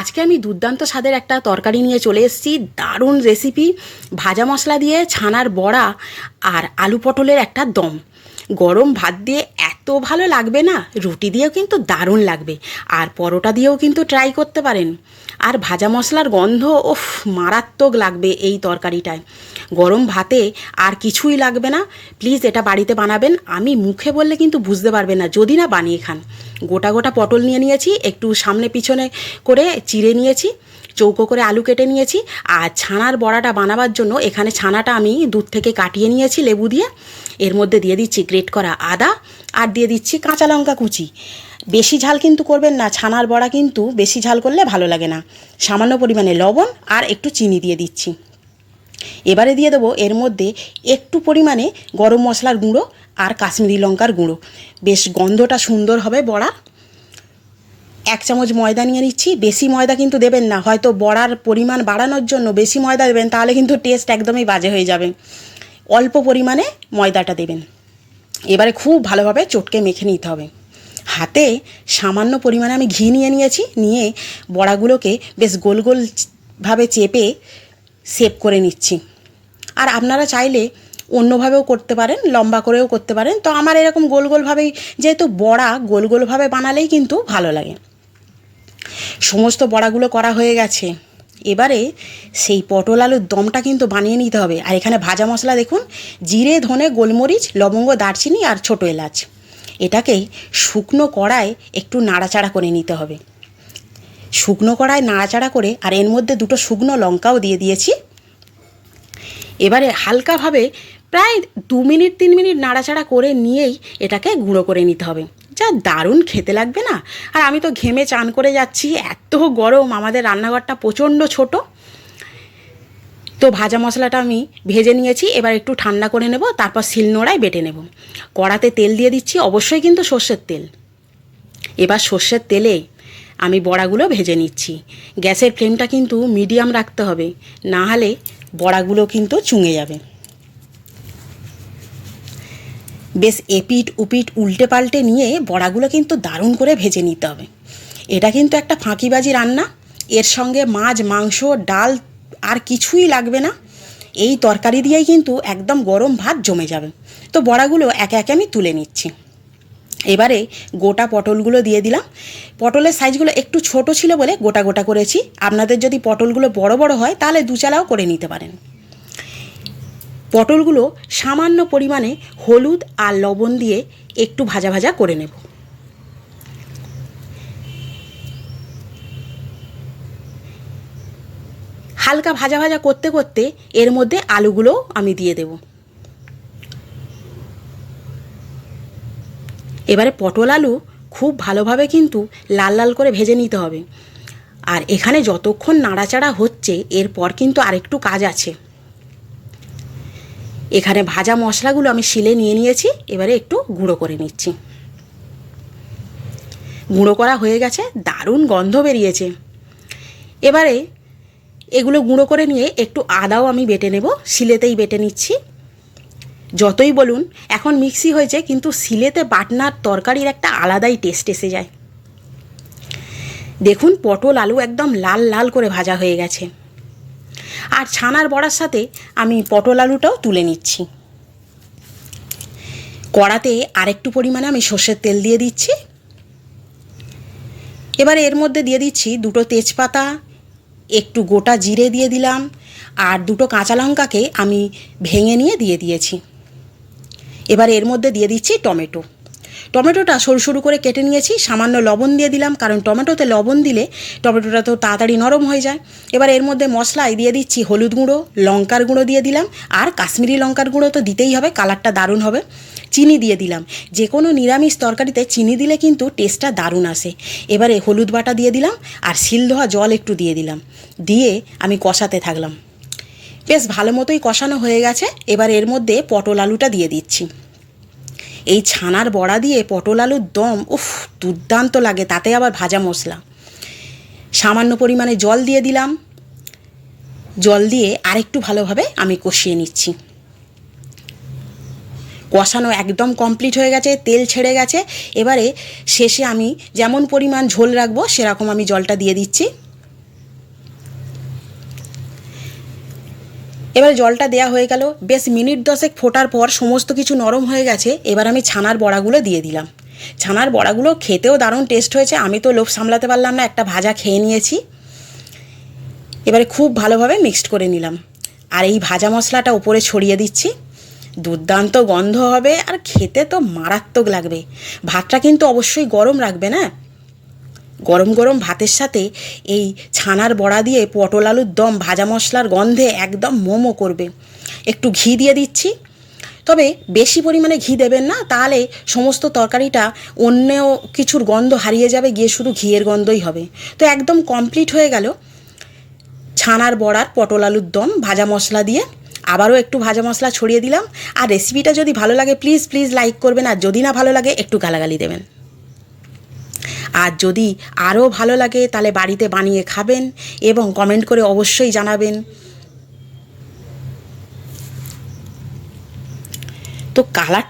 আজকে আমি দুর্দান্ত স্বাদের একটা তরকারি নিয়ে চলে এসেছি। দারুণ রেসিপি ভাজা মশলা দিয়ে ছানার বড়া আর আলু পটলের একটা দম। গরম ভাত দিয়ে এত ভালো লাগবে না? রুটি দিয়েও কিন্তু দারুণ লাগবে। আর পরোটা দিয়েও কিন্তু ট্রাই করতে পারেন। আর ভাজা মশলার গন্ধ ওফ মারাত্মক লাগবে এই তরকারিটায়। গরম ভাতে আর কিছুই লাগবে না। প্লিজ এটা বাড়িতে বানাবেন। আমি মুখে বললে কিন্তু বুঝতে পারবেন না। যদি না বানিয়ে খান। গোটা গোটা পটল নিয়ে নিয়েছি, একটু সামনে পিছনে করে চিড়ে নিয়েছি, চৌকো করে আলু কেটে নিয়েছি, আর ছানার বড়াটা বানাবার জন্য এখানে ছানাটা আমি দুধ থেকে কাটিয়ে নিয়েছি লেবু দিয়ে। এর মধ্যে দিয়ে দিচ্ছি গ্রেট করা আদা, আর দিয়ে দিচ্ছি কাঁচা লঙ্কা কুচি। বেশি ঝাল কিন্তু করবেন না, ছানার বড়া কিন্তু বেশি ঝাল করলে ভালো লাগে না। সামান্য পরিমাণে লবণ আর একটু চিনি দিয়ে দিচ্ছি। এবারে দিয়ে দেবো এর মধ্যে একটু পরিমাণে গরম মশলার গুঁড়ো আর কাশ্মীরি লঙ্কার গুঁড়ো। বেশ গন্ধটা সুন্দর হবে বড়া। এক চামচ ময়দা নিয়ে নিচ্ছি। বেশি ময়দা কিন্তু দেবেন না, হয়তো বড়ার পরিমাণ বাড়ানোর জন্য বেশি ময়দা দেবেন, তাহলে কিন্তু টেস্ট একদমই বাজে হয়ে যাবে। অল্প পরিমাণে ময়দাটা দেবেন। এবারে খুব ভালোভাবে চটকে মেখে নিতে হবে। হাতে সামান্য পরিমাণে আমি ঘি নিয়ে নিয়েছি, নিয়ে বড়াগুলোকে বেশ গোল গোল ভাবে চেপে সেভ করে নিচ্ছি। আর আপনারা চাইলে অন্যভাবেও করতে পারেন, লম্বা করেও করতে পারেন। তো আমার এরকম গোল গোলভাবেই যেহেতু বড়া গোল গোলভাবে বানালেই কিন্তু ভালো লাগে। সমস্ত বড়াগুলো করা হয়ে গেছে। এবারে সেই পটল আলুর দমটা কিন্তু বানিয়ে নিতে হবে। আর এখানে ভাজা মশলা দেখুন, জিরে, ধনে, গোলমরিচ, লবঙ্গ, দারচিনি আর ছোটো এলাচ। এটাকেই শুকনো কড়ায় একটু নাড়াচাড়া করে নিতে হবে। শুকনো কড়ায় নাড়াচাড়া করে আর এর মধ্যে দুটো শুকনো লঙ্কাও দিয়ে দিয়েছি। এবারে হালকাভাবে প্রায় দু মিনিট, তিন মিনিট নাড়াচাড়া করে নিয়েই এটাকে গুঁড়ো করে নিতে হবে। যা দারুণ খেতে লাগবে না? আর আমি তো ঘেমে চান করে যাচ্ছি, এত গরম, আমাদের রান্নাঘরটা প্রচণ্ড ছোট। তো ভাজা মশলাটা আমি ভেজে নিয়েছি, এবার একটু ঠান্ডা করে নেব, তারপর শিলনোড়ায় বেটে নেব। কড়াতে তেল দিয়ে দিচ্ছি, অবশ্যই কিন্তু সর্ষের তেল। এবার সর্ষের তেলে আমি বড়াগুলো ভেজে নিচ্ছি। গ্যাসের ফ্লেমটা কিন্তু মিডিয়াম রাখতে হবে, না হলে বড়াগুলো কিন্তু চুঙে যাবে। বেশ এপিট উপিট উল্টে পাল্টে নিয়ে বড়াগুলো কিন্তু দারুণ করে ভেজে নিতে হবে। এটা কিন্তু একটা ফাঁকিবাজি রান্না। এর সঙ্গে মাছ, মাংস, ডাল আর কিছুই লাগবে না। এই তরকারি দিয়েই কিন্তু একদম গরম ভাত জমে যাবে। তো বড়াগুলো একে একে আমি তুলে নিচ্ছি। এবারে গোটা পটলগুলো দিয়ে দিলাম। পটলের সাইজগুলো একটু ছোট ছিল বলে গোটা গোটা করেছি। আপনাদের যদি পটলগুলো বড় বড় হয়, তাহলে দুচালাও করে নিতে পারেন। পটলগুলো সামান্য পরিমাণে হলুদ আর লবণ দিয়ে একটু ভাজা ভাজা করে নেব। হালকা ভাজা ভাজা করতে করতে এর মধ্যে আলুগুলোও আমি দিয়ে দেব। এবারে পটল আলু খুব ভালোভাবে কিন্তু লাল লাল করে ভেজে নিতে হবে। আর এখানে যতক্ষণ নাড়াচাড়া হচ্ছে, এরপর কিন্তু আরেকটু কাজ আছে। এখানে ভাজা মশলাগুলো আমি শিলে নিয়ে নিয়েছি, এবারে একটু গুঁড়ো করে নিচ্ছি। গুঁড়ো করা হয়ে গেছে, দারুণ গন্ধ বেরিয়েছে। এবারে এগুলো গুঁড়ো করে নিয়ে একটু আদাও আমি বেটে নেব, শিলেতেই বেটে নিচ্ছি। যতই বলুন, এখন মিক্সি হয়েছে, কিন্তু শিলেতে বাটনার তরকারির একটা আলাদাই টেস্ট এসে যায়। দেখুন, পটল আলু একদম লাল লাল করে ভাজা হয়ে গেছে। আর ছানার বড়ার সাথে আমি পটল আলুটাও তুলে নিচ্ছি। কড়াতে আরেকটু পরিমাণে আমি সর্ষের তেল দিয়ে দিচ্ছি। এবারে এর মধ্যে দিয়ে দিচ্ছি দুটো তেজপাতা একটু গোটা জিরে দিয়ে দিলাম আর দুটো কাঁচা লঙ্কাকে আমি ভেঙে নিয়ে দিয়ে দিয়েছি। এবার এর মধ্যে দিয়ে দিচ্ছি টমেটো। টমেটোটা সরু সরু করে কেটে নিয়েছি, সামান্য লবণ দিয়ে দিলাম, কারণ টমেটোতে লবণ দিলে টমেটোটা তো তাড়াতাড়ি নরম হয়ে যায়। এবার এর মধ্যে মশলায় দিয়ে দিচ্ছি হলুদ গুঁড়ো, লঙ্কার গুঁড়ো দিয়ে দিলাম, আর কাশ্মীরি লঙ্কার গুঁড়ো তো দিতেই হবে, কালারটা দারুণ হবে। চিনি দিয়ে দিলাম। যে কোনো নিরামিষ তরকারিতে চিনি দিলে কিন্তু টেস্টটা দারুণ আসে। এবারে হলুদ বাটা দিয়ে দিলাম আর শিল ধোয়া জল একটু দিয়ে দিলাম। দিয়ে আমি কষাতে থাকলাম। বেশ ভালো মতোই কষানো হয়ে গেছে। এবার এর মধ্যে পটল আলুটা দিয়ে দিচ্ছি। এই ছানার বড়া দিয়ে পটল আলুর দম, উফ, দুর্দান্ত লাগে, তাতে আবার ভাজা মশলা। সামান্য পরিমাণে জল দিয়ে দিলাম। জল দিয়ে আরেকটু ভালোভাবে আমি কষিয়ে নিচ্ছি। কষানো একদম কমপ্লিট হয়ে গেছে, তেল ছেড়ে গেছে। এবারে শেষে আমি যেমন পরিমাণ ঝোল রাখব, সেরকম আমি জলটা দিয়ে দিচ্ছি। এবার জলটা দেয়া হয়ে গেল। বেশ মিনিট দশেক ফোটার পর সমস্ত কিছু নরম হয়ে গেছে। এবার আমি ছানার বড়াগুলো দিয়ে দিলাম। ছানার বড়াগুলো খেতেও দারুণ টেস্ট হয়েছে। আমি তো লোভ সামলাতে পারলাম না, একটা ভাজা খেয়ে নিয়েছি। এবারে খুব ভালোভাবে মিক্সড করে নিলাম। আর এই ভাজা মশলাটা উপরে ছড়িয়ে দিচ্ছি। দুর্দান্ত গন্ধ হবে আর খেতে তো মারাত্মক লাগবে। ভাতটা কিন্তু অবশ্যই গরম রাখবে, না? গরম গরম ভাতের সাথে এই ছানার বড়া দিয়ে পটল আলুর দম, ভাজা মশলার গন্ধে একদম মোমো করবে। একটু ঘি দিয়ে দিচ্ছি। তবে বেশি পরিমাণে ঘি দেবেন না, তাহলে সমস্ত তরকারিটা অন্য কিছুর গন্ধ হারিয়ে যাবে, গিয়ে শুধু ঘিয়ের গন্ধই হবে। তো একদম কমপ্লিট হয়ে গেল। ছানার বড়ার পটল আলুর দম, ভাজা মশলা দিয়ে আবারও একটু ভাজা মশলা ছড়িয়ে দিলাম। আর রেসিপিটা যদি ভালো লাগে প্লিজ প্লিজ লাইক করবেন। আর যদি না ভালো লাগে, একটু গালাগালি দেবেন। আর যদি আরও ভালো লাগে, তাহলে বাড়িতে বানিয়ে খাবেন এবং কমেন্ট করে অবশ্যই জানাবেন। তো কালার